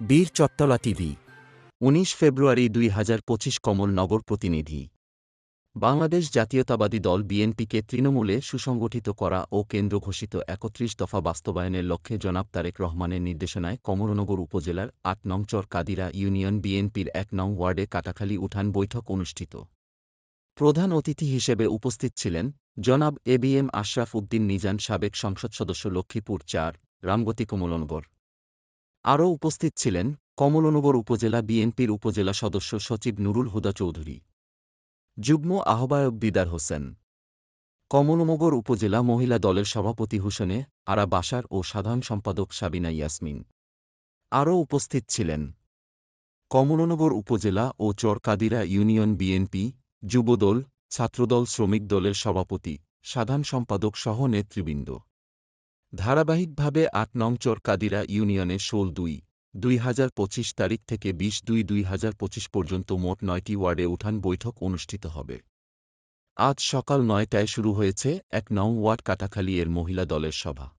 বীর চত্তলা টিভি। উনিশ ফেব্রুয়ারি দুই হাজার পঁচিশ কমল নগর প্রতিনিধি। বাংলাদেশ জাতীয়তাবাদী দল বিএনপিকে তৃণমূলে সুসংগঠিত করা ও কেন্দ্র ঘোষিত একত্রিশ দফা বাস্তবায়নের লক্ষ্যে জনাব তারেক রহমানের নির্দেশনায় কমলনগর উপজেলার আট নং চর কাদিরা ইউনিয়ন বিএনপির এক নং ওয়ার্ডে কাটাখালী উঠান বৈঠক অনুষ্ঠিত। প্রধান অতিথি হিসেবে উপস্থিত ছিলেন জনাব A B M Ashraf Uddin Nizan সাবেক সংসদ সদস্য লক্ষ্মীপুর চার, রামগতি কমলনগর। আরও উপস্থিত ছিলেন কমলনগর উপজেলা বিএনপির উপজেলা সদস্য সচিব নুরুল হুদা চৌধুরী। যুগ্ম আহ্বায়ক দিদার হোসেন। কমলনগর উপজেলা মহিলা দলের সভাপতি হোসেনে আরা বাসার ও সাধারণ সম্পাদক সাবিনা ইয়াসমিন। আরও উপস্থিত ছিলেন কমলনগর উপজেলা ও চরকাদিরা ইউনিয়ন বিএনপি, যুবদল, ছাত্রদল শ্রমিক দলের সভাপতি, সাধারণ সম্পাদক সহ নেতৃবৃন্দ। ধারাবাহিকভাবে আট নং চরকাদিরা ইউনিয়নে ষোল দুই দুই হাজার পঁচিশ তারিখ থেকে বিশ দুই দুই হাজার পঁচিশ পর্যন্ত মোট নয়টি ওয়ার্ডে উঠান বৈঠক অনুষ্ঠিত হবে। আজ সকাল নয়টায় শুরু হয়েছে এক নং ওয়ার্ড কাটাখালী এর মহিলা দলের সভা।